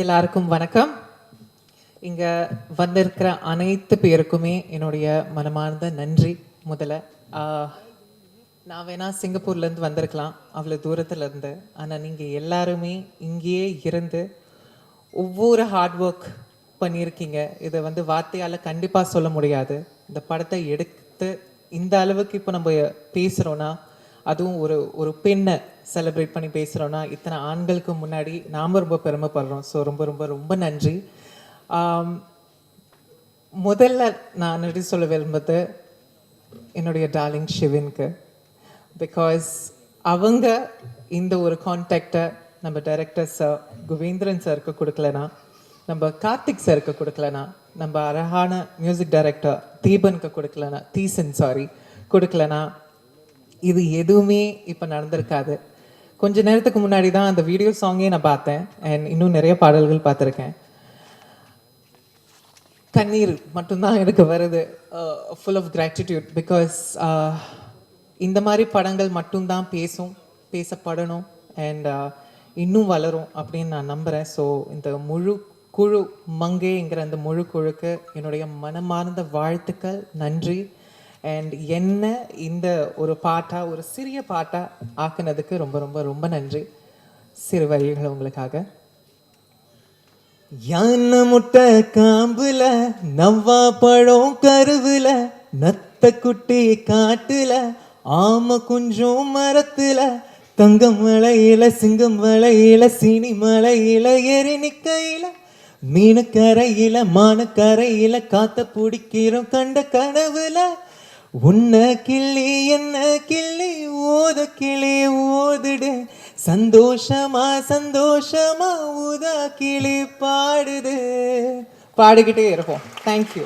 எல்லாருக்கும் வணக்கம். இங்க வந்திருக்கிற அனைத்து பேருக்குமே என்னுடைய மனமார்ந்த நன்றி. முதல்ல நான் வேணா சிங்கப்பூர்லேருந்து வந்திருக்கலாம். அவ்வளோ தூரத்துல இருந்து ஆனால் நீங்கள் எல்லாருமே இங்கேயே இருந்து ஒவ்வொரு ஹார்ட் ஒர்க் பண்ணியிருக்கீங்க. இதை வந்து வார்த்தையால் கண்டிப்பாக சொல்ல முடியாது. இந்த படத்தை எடுத்து இந்த அளவுக்கு இப்போ நம்ம பேசுகிறோன்னா அதுவும் ஒரு ஒரு பெண்ணை செலிப்ரேட் பண்ணி பேசுகிறோன்னா இத்தனை ஆண்களுக்கு முன்னாடி நாம் ரொம்ப பெருமைப்படுறோம். ஸோ ரொம்ப ரொம்ப ரொம்ப நன்றி. முதல்ல நான் நன்றி சொல்ல விரும்புறது என்னுடைய டார்லிங் ஷிவின்க்கு. பிகாஸ் அவங்க இந்த ஒரு கான்டாக்டை நம்ம டைரக்டர் சார் குவேந்திரன் சாருக்கு கொடுக்கலனா நம்ம கார்த்திக் சாருக்கு கொடுக்கலனா நம்ம அழகான மியூசிக் டைரக்டர் தீபனுக்கு கொடுக்கலனா தீசன் சாரி கொடுக்கலனா இது எதுவுமே இப்போ நடந்திருக்காது. கொஞ்ச நேரத்துக்கு முன்னாடி தான் அந்த வீடியோ சாங்கே நான் பார்த்தேன். அண்ட் இன்னும் நிறைய பாடல்கள் பார்த்துருக்கேன். கண்ணீர் மட்டும்தான் எனக்கு வருது. ஃபுல் ஆஃப் கிராட்டிடியூட் பிகாஸ் இந்த மாதிரி படங்கள் மட்டும்தான் பேசும் பேசப்படணும். அண்ட் uh, இன்னும் வளரும் அப்படின்னு நான் நம்புகிறேன் ஸோ இந்த முழு குழு மங்கேங்கிற அந்த முழு குழுக்கு என்னுடைய மனமார்ந்த வாழ்த்துக்கள். நன்றி. அண்ட் என்ன இந்த ஒரு பாட்டாக ஒரு சிறிய பாட்டாக ஆக்குனதுக்கு ரொம்ப ரொம்ப ரொம்ப நன்றி. சிறு வரிகள் உங்களுக்காக. யானை முட்டை காம்புல நவ்வா பழம் கருவுல நத்த குட்டி காட்டுல ஆம குஞ்சும் மரத்துல தங்கம் மலையில சிங்கம் மலையில சீனி மலையில எரி நிக்கையில மீனு கரையில மான கரையில காத்த பிடிக்கிறோம் கண்ட கனவுல. உன்ன கிள்ளி என்ன கிள்ளி ஓத கிளி ஓதுடு. சந்தோஷமா சந்தோஷமா ஊதா கிளி பாடுது. பாடிக்கிட்டே இருப்போம். தேங்க்யூ